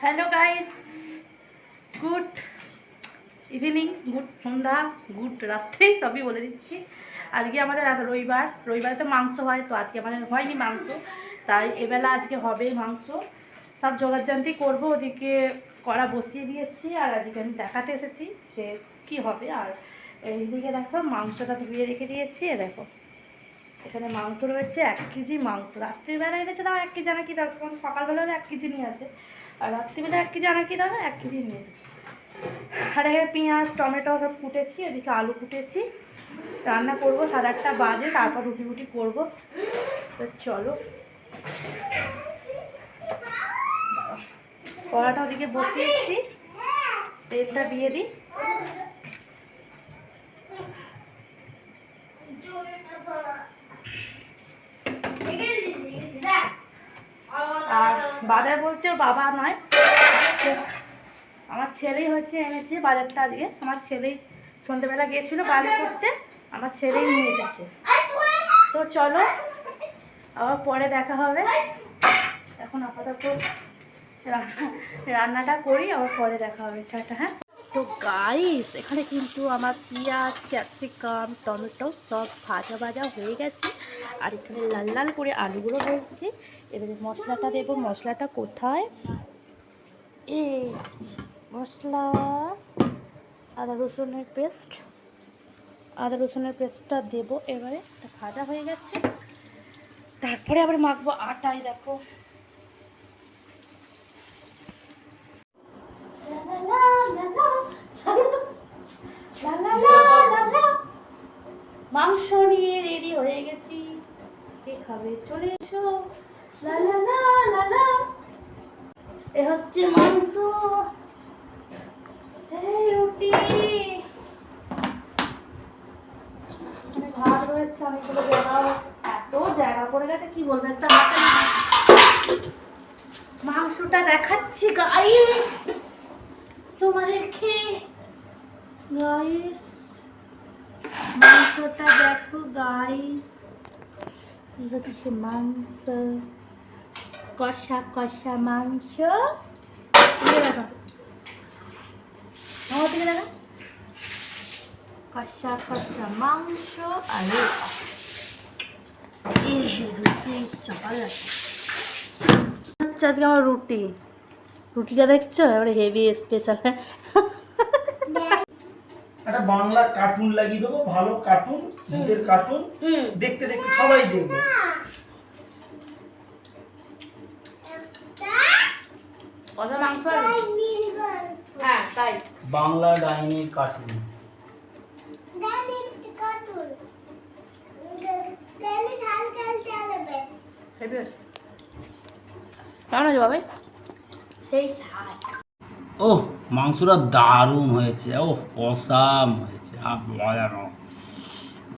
Hello guys good evening good সন্ধ্যা good রাত্রি, সবই বলে দিচ্ছি। আজকে আমাদের রবিবার। রবিবারে তো মাংস হয়, তো আজকে আমাদের হয়নি মাংস। তাই এবেলা আজকে হবে মাংস। সব জোগাড়জান্তি করব, ওদিকে কড়া বসিয়ে দিয়েছি, আর আজকে আমি দেখাতে এসেছি যে কি হবে। আর এইদিকে দেখো, মাংসটা ধুয়ে রেখে দিয়েছি দেখো। এখানে মাংস রয়েছে, এক কেজি মাংস। রাত্রিবেলা এনেছে তাও এক কেজি আনা কি দরকার সকালবেলা এক কেজি নিয়ে আসে। আর রাত্রিবেলা এক কেজি আনা কি দরকার, এক কেজি নিয়ে এসেছে আর এখানে পেঁয়াজ, টমেটো সব কুটেছি, এদিকে আলু কুটেছি। রান্না করব, সাড়ে আটটা বাজে, তারপর রুটি রুটি করব। তো চলো। কড়াটা ওদিকে বসিয়েছি। তেলটা দিয়ে দিই আর বাজার বলতে বাবা নয়। আমার ছেলেই হচ্ছে এনেছে বাজারটা আজকে। আমার ছেলেই সন্ধ্যেবেলা গিয়েছিল বাজার করতে, আমার ছেলেই নিয়ে এসেছে। তো চলো, আবার পরে দেখা হবে। এখন আপাতত রান্না- রান্নাটা করি, আবার পরে দেখা হবে। টাটা হ্যাঁ? তো গাইস এখানে কিন্তু আমার পেঁয়াজ, ক্যাপসিকাম, টমেটো সব ভাজা ভাজা হয়ে গেছে। আর এখানে লাল লাল করে আলুগুলো বলছি এবারে মশলাটা দেবো। মশলাটা কোথায়? এই মশলা, আদা রসুনের পেস্ট। আদা রসুনের পেস্টটা দেবো। এবারে ভাজা হয়ে গেছে। তারপরে আবার মাখবো আটাই, দেখো। মাংস নিয়ে রেডি হয়ে গেছি। কে খাবে? চলে এসো। এ হচ্ছে মাংস। রুটি। ভাত রয়েছে এত জায়গা গেছে, কি বলব? একটা মাংসটা দেখাচ্ছি গাইস তোমাদেরকে গাইস মাংসটা দেখো গাইস এই হচ্ছে মাংস কষা কষা মাংস আমার দিকে দেখো কষা কষা মাংস আর আজকে আমার রুটি রুটিটা দেখছ এবারে হেভি স্পেশাল একটা বাংলা কার্টুন লাগিয়ে দেবো ভালো কার্টুন ভূতের কার্টুন দেখতে দেখতে সবাই দেখবে। হ্যাঁ তাই। বাংলা ডাইনির কার্টুন কেমন আছে বাবাই? সেই স্বাদ ও মাংসটা দারুণ হয়েছে ওহ অসাম হয়েছে আর মজা না